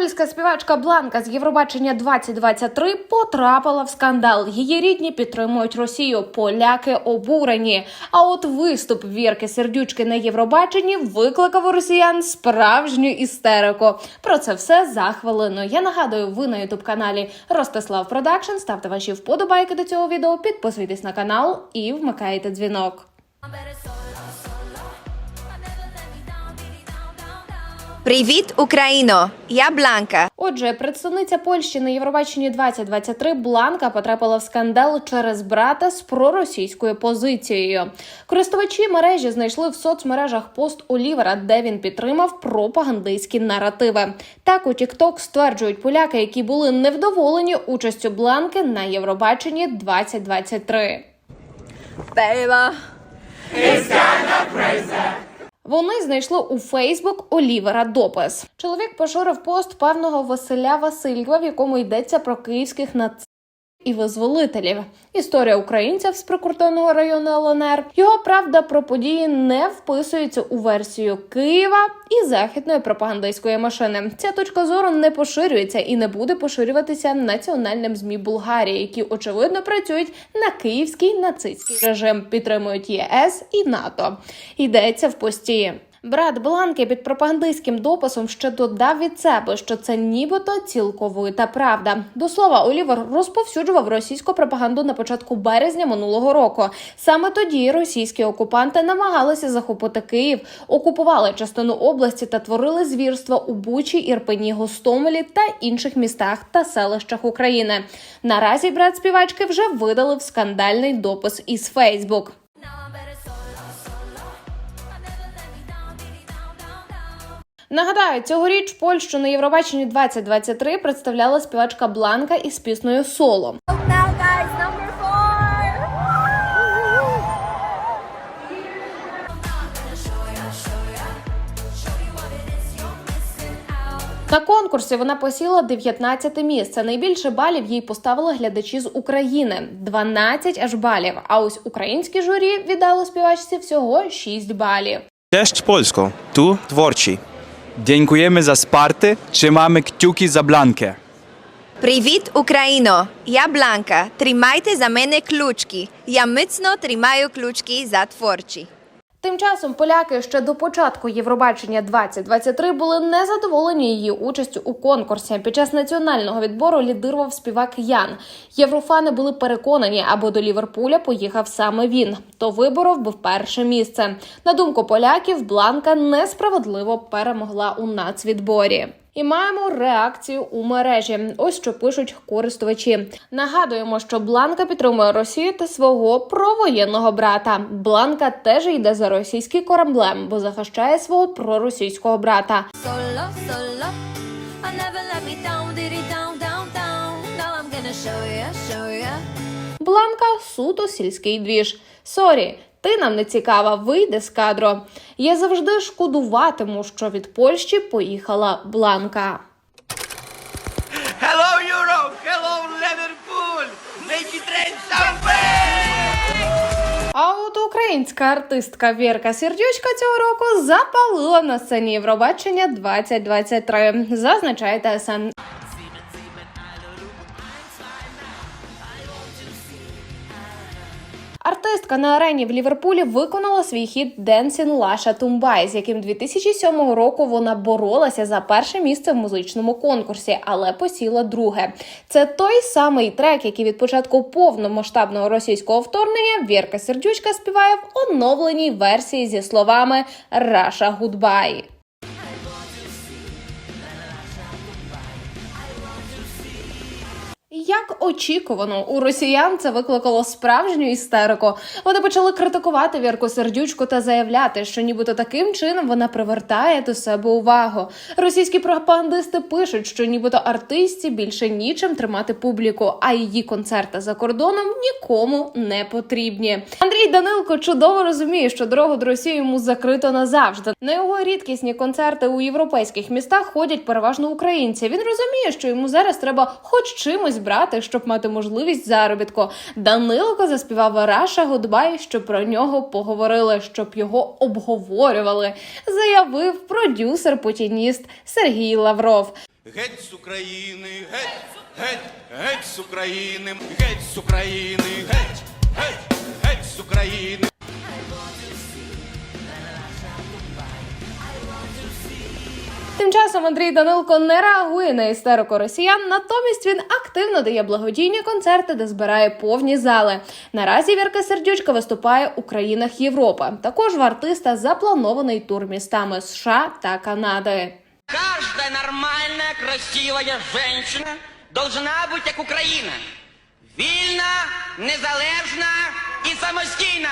Польська співачка Бланка з Євробачення 2023 потрапила в скандал. Її рідні підтримують Росію. Поляки обурені. А от виступ Вірки Сердючки на Євробаченні викликав у росіян справжню істерику. Про це все за хвилину. Я нагадую, ви на ютуб каналі Ростислав Продакшн. Ставте ваші вподобайки до цього відео, підписуйтесь на канал і вмикайте дзвінок. Привіт, Україно! Я Бланка. Отже, представниця Польщі на Євробаченні 2023 Бланка потрапила в скандал через брата з проросійською позицією. Користувачі мережі знайшли в соцмережах пост Олівера, де він підтримав пропагандистські наративи. Так у TikTok стверджують поляки, які були невдоволені участю Бланки на Євробаченні 2023. Бейба. Вони знайшли у Фейсбук Олівера допис. Чоловік поширив пост певного Василя Васильєва, в якому йдеться про київських нацистів і визволителів. Історія українців з прикордонного району ЛНР. Його правда про події не вписується у версію Києва і західної пропагандистської машини. Ця точка зору не поширюється і не буде поширюватися національним змі Болгарії, які очевидно працюють на київський нацистський режим, підтримують ЄС і НАТО. Йдеться в пості. Брат Бланки під пропагандистським дописом ще додав від себе, що це нібито цілковита правда. До слова, Олівер розповсюджував російську пропаганду на початку березня минулого року. Саме тоді російські окупанти намагалися захопити Київ, окупували частину області та творили звірства у Бучі, Ірпені, Гостомелі та інших містах та селищах України. Наразі брат співачки вже видалив скандальний допис із Фейсбук. Нагадаю, цьогоріч Польщу на Євробаченні 2023 представляла співачка Бланка із піснею Соло. На конкурсі вона посіла 19 місце. Найбільше балів їй поставили глядачі з України 12 аж балів. А ось українське журі віддало співачці всього 6 балів. Cześć Polsko, tu Dworci. Dziękujemy za wsparcie, trzymamy kciuki za Blankę. Привіт, Україно! Я Бланка. Тримайте за мене ключки. Я міцно тримаю ключки за творчі. Тим часом поляки ще до початку Євробачення 2023 були незадоволені її участю у конкурсі. Під час національного відбору лідирував співак Ян. Єврофани були переконані, або до Ліверпуля поїхав саме він. То виборов був перше місце. На думку поляків, Бланка несправедливо перемогла у нацвідборі. І маємо реакцію у мережі. Ось що пишуть користувачі. Нагадуємо, що Бланка підтримує Росію та свого провоєнного брата. Бланка теж йде за російський кораблем, бо захищає свого проросійського брата. Show ya. Бланка суто сільський двіж. Сорі, ти нам не цікава, вийде з кадру. Я завжди шкодуватиму, що від Польщі поїхала Бланка. Hello Europe! Hello Liverpool! Make it rain champagne! А от українська артистка Вірка Сердючка цього року запалила на сцені Євробачення 2023, зазначає ТСН. Артистка на арені в Ліверпулі виконала свій хіт Dancing Lasha Тумбай, з яким 2007 року вона боролася за перше місце в музичному конкурсі, але посіла друге. Це той самий трек, який від початку повномасштабного російського вторгнення Вірка Сердючка співає в оновленій версії зі словами Раша Гудбай. Як очікувано, у росіян це викликало справжню істерику. Вони почали критикувати Вірку Сердючку та заявляти, що нібито таким чином вона привертає до себе увагу. Російські пропагандисти пишуть, що нібито артистці більше нічим тримати публіку, а її концерти за кордоном нікому не потрібні. Андрій Данилко чудово розуміє, що дорогу до Росії йому закрито назавжди. На його рідкісні концерти у європейських містах ходять переважно українці. Він розуміє, що йому зараз треба хоч чимось брати, щоб мати можливість заробітку. Данилко заспівав Раша Гудбай, щоб про нього поговорили, щоб його обговорювали. Заявив продюсер путініст Сергій Лавров. Геть з України, геть, геть, геть з України, геть з України, геть, геть, геть з України. Часом Андрій Данилко не реагує на істерику росіян, натомість він активно дає благодійні концерти, де збирає повні зали. Наразі Вірка Сердючка виступає у країнах Європи. Також в артиста запланований тур містами США та Канади. Каждая нормальная, красивая женщина должна быть как Україна. Вільна, незалежна і самостійна.